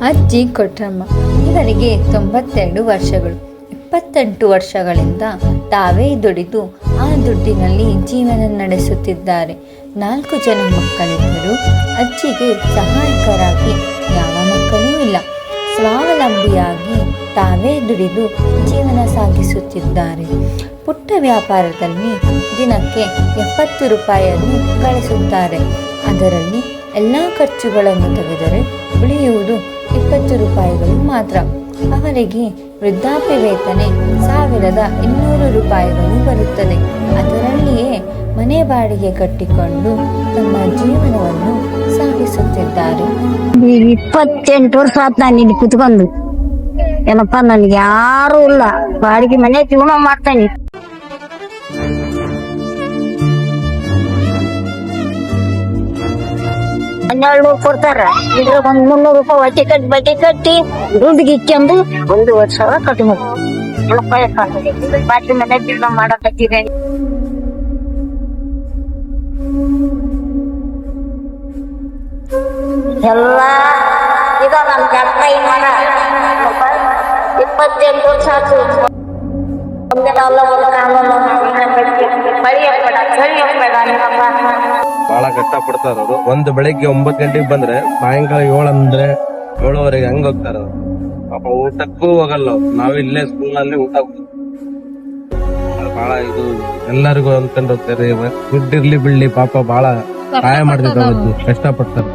ಅಜ್ಜಿ ಕೊಟ್ರಮ್ಮ. ಇವರಿಗೆ ತೊಂಬತ್ತೆರಡು ವರ್ಷಗಳು. ಇಪ್ಪತ್ತೆಂಟು ವರ್ಷಗಳಿಂದ ತಾವೇ ದುಡಿದು ಆ ದುಡ್ಡಿನಲ್ಲಿ ಜೀವನ ನಡೆಸುತ್ತಿದ್ದಾರೆ. ನಾಲ್ಕು ಜನ ಮಕ್ಕಳಿದ್ದರೂ ಅಜ್ಜಿಗೆ ಸಹಾಯಕರಾಗಿ ಯಾವ ಮಕ್ಕಳೂ ಇಲ್ಲ. ಸ್ವಾವಲಂಬಿಯಾಗಿ ತಾವೇ ದುಡಿದು ಜೀವನ ಸಾಗಿಸುತ್ತಿದ್ದಾರೆ. ಪುಟ್ಟ ವ್ಯಾಪಾರದಲ್ಲಿ ದಿನಕ್ಕೆ ಎಪ್ಪತ್ತು ರೂಪಾಯಿಯನ್ನು ಗಳಿಸುತ್ತಾರೆ ಅದರಲ್ಲಿ ಎಲ್ಲ ಖರ್ಚುಗಳನ್ನು ತೆಗೆದರೆ ಇಪ್ಪತ್ತು ರೂಪಾಯಿಗಳು ಮಾತ್ರ. ಅವರಿಗೆ ವೃದ್ಧಾಪ್ಯ ವೇತನೆ ಸಾವಿರದ ಇನ್ನೂರು ರೂಪಾಯಿಗಳು ಬರುತ್ತದೆ. ಅದರಲ್ಲಿಯೇ ಮನೆ ಬಾಡಿಗೆ ಕಟ್ಟಿಕೊಂಡು ತಮ್ಮ ಜೀವನವನ್ನು ಸಾಗಿಸುತ್ತಿದ್ದಾರೆ. ಇಪ್ಪತ್ತೆಂಟು ವರ್ಷ ಆತ್ ನಾನು ಇಲ್ಲಿ ಕುತ್ಕೊಂಡು. ಏನಪ್ಪ, ನನಗೆ ಯಾರು ಇಲ್ಲ. ಬಾಡಿಗೆ ಮನೆ ಜೀವನ ಮಾಡ್ತೇನೆ ಹನ್ನೆರಡು ನೂರು ಕೊಡ್ತಾರ. ಇದ್ರಾಗ ಒಂದ್ ಮುನ್ನೂರು ರೂಪಾಯಿ ಬಟ್ಟೆ ಕಟ್ಟಿ ಬಡ್ಡಿ ಕಟ್ಟಿ ದುಡ್ಡು ಇಕ್ಕೊಂಡು ಒಂದು ವರ್ಷ ಕಟ್ಟಿ ಬಾಡಿಗೆ ಮನೆ ಜೀವನ ಮಾಡಕತ್ತಿದೆ ಎಲ್ಲ ಇದ ನಮ್ ಮಗ ಇಪ್ಪತ್ತೆಂಟು ವರ್ಷ ಒಂದೇ ಕಾಲ ಒಂದು ಕಾಲ ಕಷ್ಟ ಪಡ್ತಾರ ಅವರು ಒಂದು ಬೆಳಿಗ್ಗೆ ಒಂಬತ್ತು ಗಂಟೆಗೆ ಬಂದ್ರೆ ಸಾಯಂಕಾಲ ಏಳು ಅಂದ್ರೆ ಏಳುವರೆಗೆ ಹಂಗ ಹೋಗ್ತಾರ. ಪಾಪ ಊಟಕ್ಕೂ ಹೋಗಲ್ಲ. ನಾವ್ ಇಲ್ಲೇ ಸ್ಕೂಲ್ ಅಲ್ಲಿ ಊಟ. ಬಹಳ ಇದು ಎಲ್ಲರಿಗೂ ಅನ್ಕೊಂಡು ಹೋಗ್ತಾರೆ ದುಡ್ಡಿರ್ಲಿ ಬಿಳ್ಳಿ ಪಾಪ ಬಹಳ ಸಹಾಯ ಮಾಡ್ತಿದ್ದಾರೆ ಕಷ್ಟ ಪಡ್ತಾರೆ